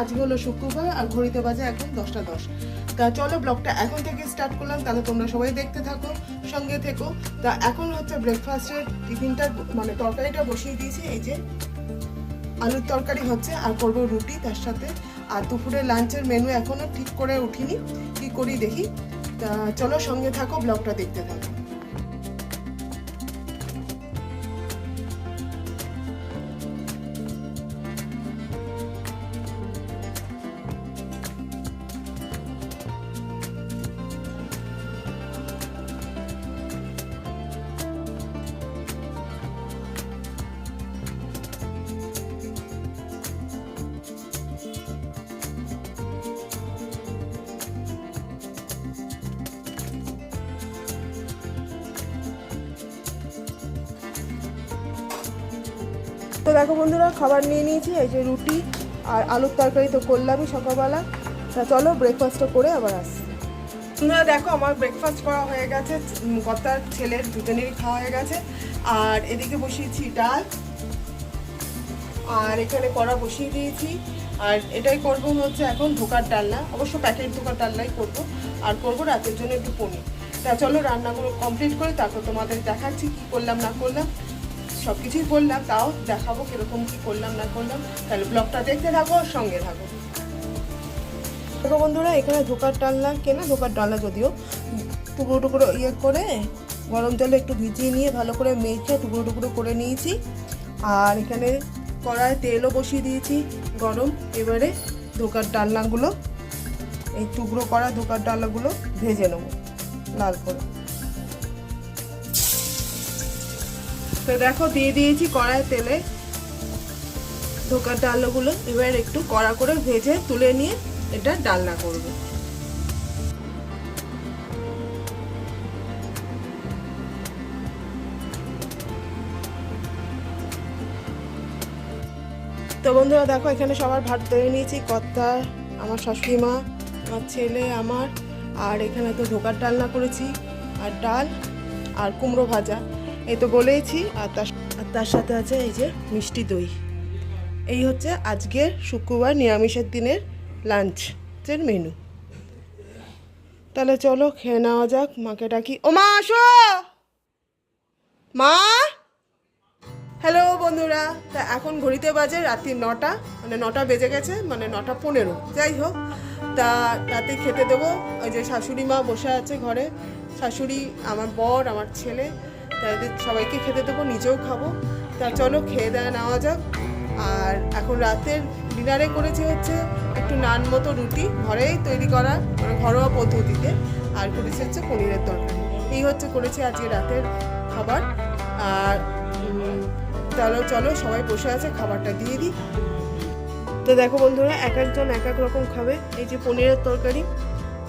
আজকে হলো শুক্রবার আর ঘড়িতে বাজে এখন দশটা দশ। তা চলো ব্লগটা এখন থেকে স্টার্ট করলাম, তাহলে তোমরা সবাই দেখতে থাকো, সঙ্গে থেকো। তা এখন হচ্ছে ব্রেকফাস্টের টিফিনটা মানে তরকারিটা বসিয়ে দিয়েছি, এই যে আলুর তরকারি হচ্ছে, আর করব রুটি তার সাথে। আর দুপুরে লাঞ্চের মেনু এখনও ঠিক করে উঠিনি, কি করি দেখি। তা চলো সঙ্গে থাকো, ব্লগটা দেখতে থাকো। দেখো বন্ধুরা, খাবার নিয়ে নিয়েছি, এই যে রুটি আর আলুর তরকারি তো করলামই সকালবেলা। তা চলো ব্রেকফাস্টটা করে আবার আসি। বন্ধুরা, দেখো আমার ব্রেকফাস্ট করা হয়ে গেছে কর্তার ছেলের দুজনেরই খাওয়া হয়ে গেছে। আর এদিকে বসিয়েছি ডাল, আর এখানে কড়া বসিয়ে দিয়েছি। আর এটাই করব হচ্ছে এখন ধোকার ডালনা অবশ্য প্যাকেট ধোকার ডালনাই করব, আর করব রাতের জন্য একটু পনির। তা চলো রান্নাগুলো কমপ্লিট করে তারপর তোমাদের দেখাচ্ছি কি করলাম, না করলাম। সব কিছুই করলাম, তাও দেখাবো কীরকম কি করলাম, না করলাম। তাহলে ব্লগটা দেখতে থাকো সঙ্গে থাকো। দেখো বন্ধুরা, এখানে ধোকার ডালনা, কেনা ধোকার ডালনা যদিও, টুকরো টুকরো ইয়ে করে গরম জলে একটু ভিজিয়ে নিয়ে ভালো করে মেখে টুকরো টুকরো করে নিয়েছি। আর এখানে কড়ায় তেলও বসিয়ে দিয়েছি গরম। এবারে ধোকার ডালনাগুলো, এই টুকরো করা ধোকার ডালনাগুলো ভেজে নেব, লাল করে। তো দেখো, দিয়ে দিয়েছি কড়ায় তেলে ধোকার ডালনাগুলো এবার একটু কড়া করে ভেজে তুলে নিয়ে এটা ডালনা করব। তো বন্ধুরা, দেখো, এখানে সবার ভাত ধরে নিয়েছি, কর্তা, আমার শাশুড়ি মা আমার ছেলে, আমার, আর এখানে তো ধোকার ডালনা করেছি, আর ডাল, আর কুমড়ো ভাজা। এই তো বলেইছি, আর তার তার সাথে আছে এই যে মিষ্টি দই। এই হচ্ছে আজকের শুক্রবার নিরামিষের দিনের লাঞ্চের মেনু। তাহলে চলো খেয়ে নেওয়া যাক, মাকে ডাকি। ও মা, আসো! মা! হ্যালো বন্ধুরা, তা এখন ঘড়িতে বাজে রাত্রি নটা মানে নটা বেজে গেছে মানে নটা পনেরো। যাই হোক, তা রাতে খেতে দেবো। ওই যে শাশুড়ি মা বসে আছে ঘরে। শাশুড়ি, আমার বর, আমার ছেলে তাদের সবাইকে খেতে দেবো, নিজেও খাব। তা চলো খেয়ে দেওয়া নেওয়া যাক। আর এখন রাতের ডিনারে করেছি হচ্ছে একটু নান মতো রুটি, ঘরেই তৈরি করা মানে ঘরোয়া পদ্ধতিতে। আর করেছি হচ্ছে পনিরের তরকারি। এই হচ্ছে করেছি আজকে রাতের খাবার। আর চলো চলো সবাই বসে আছে, খাবারটা দিয়ে দিই। তো দেখো বন্ধুরা, এক একজন এক এক রকম খাবে। এই যে পনিরের তরকারি।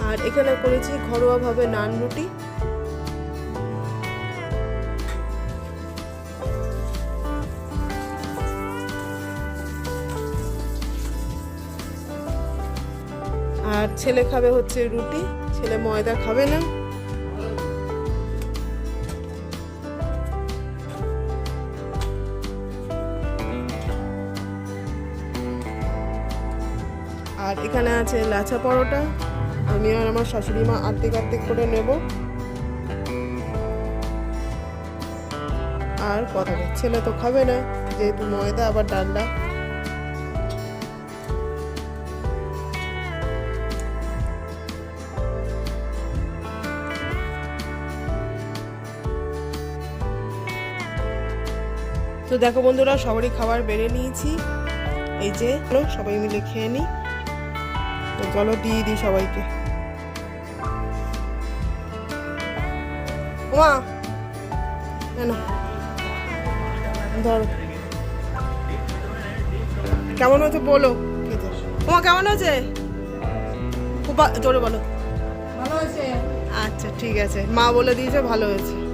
আর এখানে করেছি ঘরোয়াভাবে নান রুটি। আর ছেলে খাবে হচ্ছে রুটি, ছেলে ময়দা খাবে না। আর এখানে আছে লাচা পরোটা। আমি আর আমার শাশুড়ি মা আর্ধেক আর্ধেক করে নেব। আর কথা ছেলে তো খাবে না, যেহেতু ময়দা, আবার ডান্ডা তো দেখো বন্ধুরা সবারই খাবার বেড়ে নিয়েছি। এই যে সবাই মিলে খেয়ে নিই চলো দিয়ে দিই সবাইকে। মা! না ধরো। কেমন হয়েছে বলো। তোমার কেমন হয়েছে? খুব জোরে বলো। ভালো হয়েছে। আচ্ছা ঠিক আছে। মা বলে দিয়েছে ভালো হয়েছে।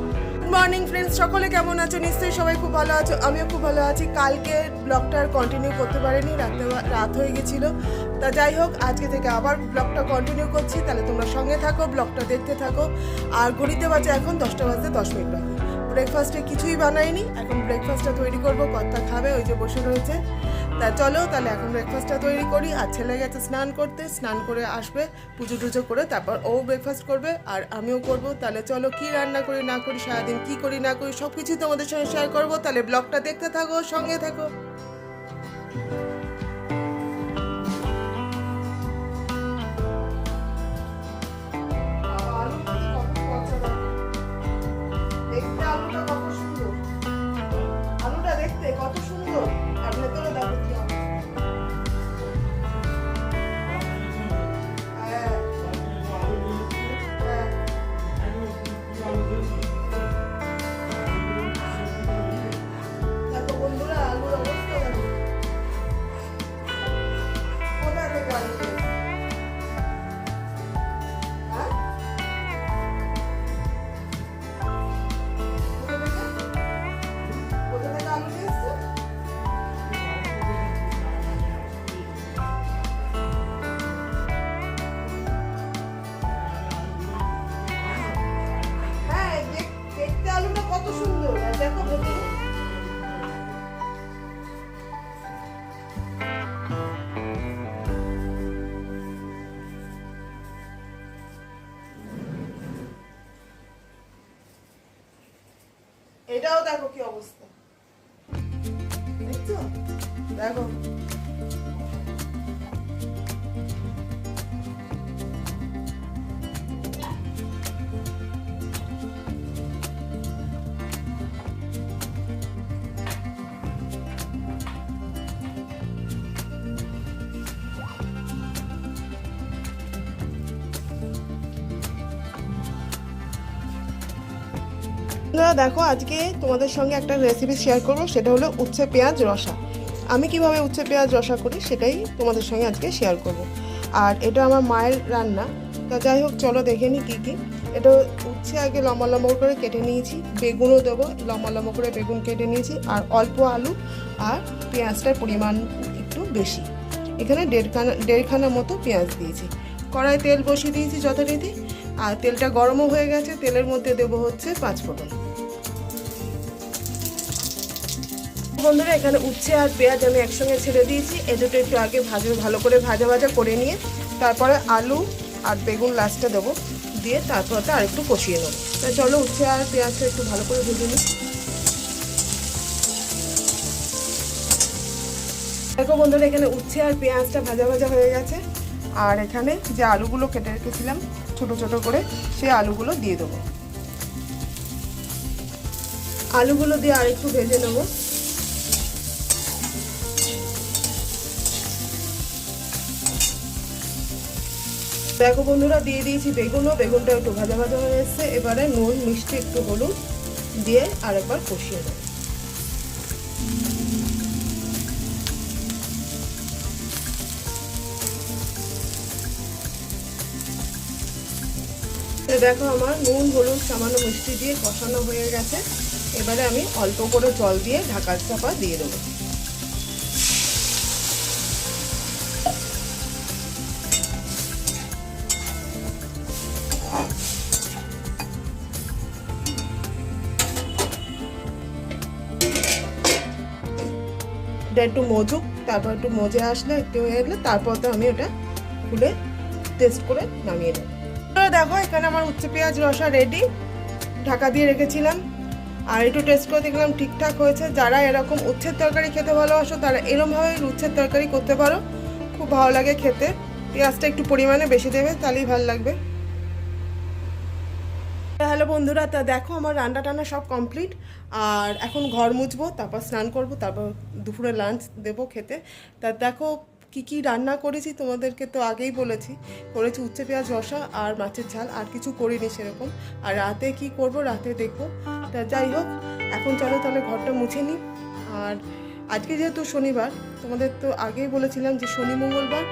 মর্নিং ফ্রেন্ডস সকলে কেমন আছো? নিশ্চয়ই সবাই খুব ভালো আছো। আমিও খুব ভালো আছি। কালকে ব্লগটা আর কন্টিনিউ করতে পারিনি। রাতে রাত হয়ে গেছিল। তা যাই হোক, আজকে থেকে আবার ব্লগটা কন্টিনিউ করছি। তাহলে তোমরা সঙ্গে থাকো ব্লগটা দেখতে থাকো। আর ঘড়িতে বাজে এখন দশটা বাজতে দশ মিনিট ব্রেকফাস্টে কিছুই বানাইনি। এখন ব্রেকফাস্টটা তৈরি করব, কর্তা খাবে, ওই যে বসে রয়েছে। তা চলো, তাহলে এখন ব্রেকফাস্টটা তৈরি করি, আর ছেলে গেছে স্নান করতে, স্নান করে আসবে, পুজো টুজো করে, তারপর ও ব্রেকফাস্ট করবে, আর আমিও করব। তাহলে চলো, কি রান্না করি, না করি, সারাদিন কি করি, না করি সব কিছুই তোমাদের সঙ্গে শেয়ার করব। তাহলে ব্লগটা দেখতে থাকো, সঙ্গে থাকো। এটাও দেখো কি অবস্থা। দেখো। দেখো, আজকে তোমাদের সঙ্গে একটা রেসিপি শেয়ার করব, সেটা হলো উচ্ছে পেঁয়াজ রসা। আমি কীভাবে উচ্ছে পেঁয়াজ রসা করি, সেটাই তোমাদের সঙ্গে আজকে শেয়ার করব। আর এটা আমার মায়ের রান্না। তা যাই হোক, চলো দেখে নিই কী কী। এটা উচ্ছে আগে লম্বা লম্বা করে কেটে নিয়েছি, বেগুনও দেবো, লম্বা লম্বা করে বেগুন কেটে নিয়েছি, আর অল্প আলু আর পেঁয়াজটার পরিমাণ একটু বেশি। এখানে দেড়খানা দেড়খানা মতো পেঁয়াজ দিয়েছি। কড়াই তেল বসিয়ে দিয়েছি যথারীতি। আর তেলটা গরমও হয়ে গেছে, তেলের মধ্যে দেবো হচ্ছে পাঁচ ফোড়ন। বন্ধুরা, এখানে উচ্ছে আর পেঁয়াজ আমি একসঙ্গে ছেড়ে দিয়েছি। এ দুটো একটু আগে ভাজা, ভালো করে ভাজা ভাজা করে নিয়ে তারপরে আলু আর বেগুন লাস্টে দেবো। দিয়ে তারপর তারপরে আর একটু কষিয়ে নেব। তা চলো উচ্ছে আর পেঁয়াজটা একটু ভালো করে ভেজে নিই। দেখো বন্ধুরা, এখানে উচ্ছে আর পেঁয়াজটা ভাজা ভাজা হয়ে গেছে। আর এখানে যে আলুগুলো কেটে রেখেছিলাম ছোট ছোট করে, সেই আলুগুলো দিয়ে দেবো। আলুগুলো দিয়ে আর একটু ভেজে নেব। দেখো বন্ধুরা, দিয়ে দিয়েছি বেগুনও, বেগুনটা একটু ভাজা ভাজা হয়ে এসছে। এবারে নুন, মিষ্টি, একটু হলুদ দিয়ে আরেকবার কষিয়ে দেবো তো দেখো আমার নুন, হলুদ, সামান্য মিষ্টি দিয়ে কষানো হয়ে গেছে। এবারে আমি অল্প করে জল দিয়ে ঢাকার চাপা দিয়ে দেবো। এটা একটু মজুক তারপর একটু মজে আসলে একটু হয়ে গেলে তারপর তো আমি ওটা খুলে টেস্ট করে নামিয়ে নেব। দেখো, এখানে আমার উচ্ছে পেঁয়াজ রসা রেডি ঢাকা দিয়ে রেখেছিলাম। আর একটু টেস্ট করে দেখলাম ঠিকঠাক হয়েছে। যারা এরকম উচ্ছের তরকারি খেতে ভালোবাসো, তারা এরমভাবে উচ্ছের তরকারি করতে পারো। খুব ভালো লাগে খেতে। পেঁয়াজটা একটু পরিমাণে বেশি দেবে, তাহলেই ভালো লাগবে। হ্যালো বন্ধুরা, তা দেখো আমার রান্না টান্না সব কমপ্লিট আর এখন ঘর মুছবো, তারপর স্নান করব, তারপর দুপুরে লাঞ্চ দেবো খেতে। তা দেখো কি কি রান্না করেছি তোমাদেরকে তো আগেই বলেছি। করেছি উচ্ছে পেঁয়াজ রসা আর মাছের ঝাল, আর কিছু করিনি সেরকম। আর রাতে কি করব, রাতে দেখব। তা যাই হোক, এখন চলো তাহলে ঘরটা মুছে নিই। আর আজকে যেহেতু শনিবার, তোমাদের তো আগেই বলেছিলাম যে শনি মঙ্গলবার,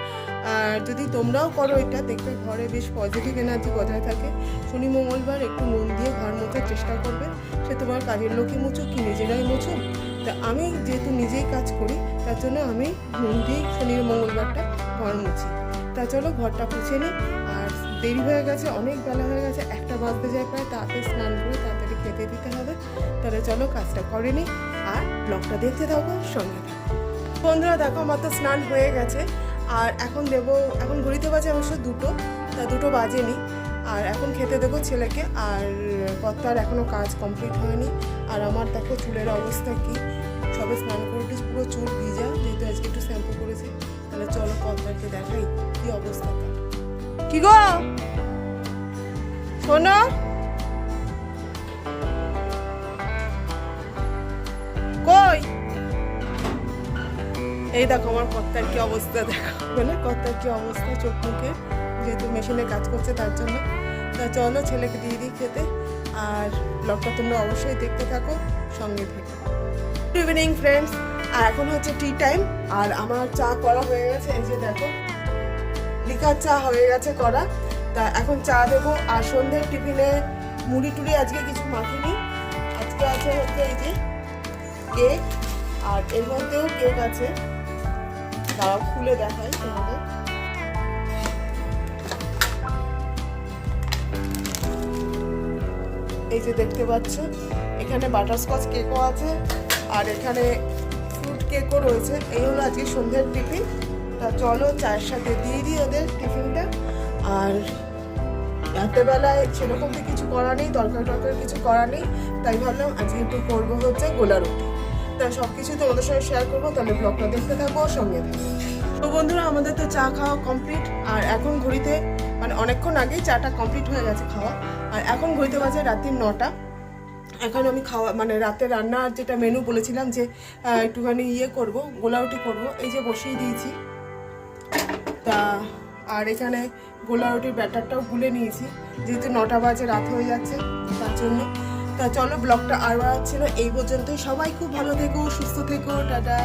আর যদি তোমরাও করো এটা, দেখবে ঘরে বেশ পজিটিভ এনার্জি বজায় থাকে। শনি মঙ্গলবার একটু নুন দিয়ে ঘর মোছার চেষ্টা করবে। সে তোমার কাজের লোকই মুছো কি নিজেরাই মুছো তা আমি যেহেতু নিজেই কাজ করি, তার জন্য আমি নুন দিয়েই শনি মঙ্গলবারটা ঘর মুছি। তা চলো ঘরটা পুছে নিই। আর দেরি হয়ে গেছে, অনেক বেলা হয়ে গেছে, একটা বাজতে যায় প্রায়, তাড়াতাড়ি স্নান করে তাড়াতাড়ি খেতে দিতে হবে। তাহলে চলো কাজটা করে নিই। আর ব্লগটা দেখতে থাকো, সঙ্গে থাকো। বন্ধুরা, দেখো আমার তো স্নান হয়ে গেছে। আর এখন দেবো, এখন ঘড়িতে বাজে অবশ্য দুটো, তা দুটো বাজেনি। আর এখন খেতে দেবো ছেলেকে, আর কর্তার এখনও কাজ কমপ্লিট হয়নি। আর আমার দেখো চুলের অবস্থা কি। সবে স্নান করে পুরো চুল ভিজা, যেহেতু আজকে একটু শ্যাম্পু করেছে। তাহলে চলো কর্তারকে দেখাই কি অবস্থা। কি গো? শোনো। এই দেখো আমার কর্তার কি অবস্থা, দেখো। মানে কর্তার কি অবস্থা চোখ মুখে, যেহেতু মেশিনে কাজ করছে তার জন্য। তা চলো ছেলেকে দিয়ে দিই খেতে, আর ব্লগটা তোমরা অবশ্যই দেখতে থাকো, সঙ্গে থেকে। গুড ইভিনিং ফ্রেন্ডস আর এখন হচ্ছে টি টাইম আর আমার চা করা হয়ে গেছে, এই যে দেখো, লিকার চা হয়ে গেছে করা। তা এখন চা দেবো, আর সন্ধ্যের টিফিনে মুড়ি টুড়ি আজকে কিছু মাখিনি। আজকে আছে হচ্ছে এই যে কেক আর এর মধ্যেও কেক আছে। দাঁড়াও খুলে দেখাই তোমাদের। এই যে দেখতে পাচ্ছ, এখানে বাটারস্কচ কেকও আছে, আর এখানে ফ্রুট কেকও রয়েছে। এই হলো আজকে সন্ধ্যের টিফিন তা চলো চায়ের সাথে দিয়ে দিই ওদের টিফিনটা। আর রাতেরবেলায় সেরকম তো কিছু করা নেই তরকারি টরকারি কিছু করা নেই। তাই ভাবলাম আজকে একটু করব হচ্ছে গোলা রুটি। তা সব কিছু তোমাদের সঙ্গে শেয়ার করব। তাহলে ব্লগটা দেখতে থাকো, সঙ্গে তো বন্ধুরা, আমাদের তো চা খাওয়া কমপ্লিট আর এখন ঘড়িতে মানে অনেকক্ষণ আগেই চাটা কমপ্লিট হয়ে গেছে খাওয়া। আর এখন ঘড়িতে বাজে রাত্রির নটা। এখন আমি খাওয়া মানে রাতে রান্নার যেটা মেনু বলেছিলাম যে একটুখানি ইয়ে করব, গোলাউটি করব, এই যে বসিয়ে দিয়েছি। তা, আর এখানে গোলা রুটির ব্যাটারটাও গুলে নিয়েছি। যেহেতু নটা বাজে, রাত হয়ে যাচ্ছে, তার জন্য। তা চলো ব্লগটা আর ছিল এই পর্যন্তই। সবাই খুব ভালো থেকো সুস্থ থেকো টাটা।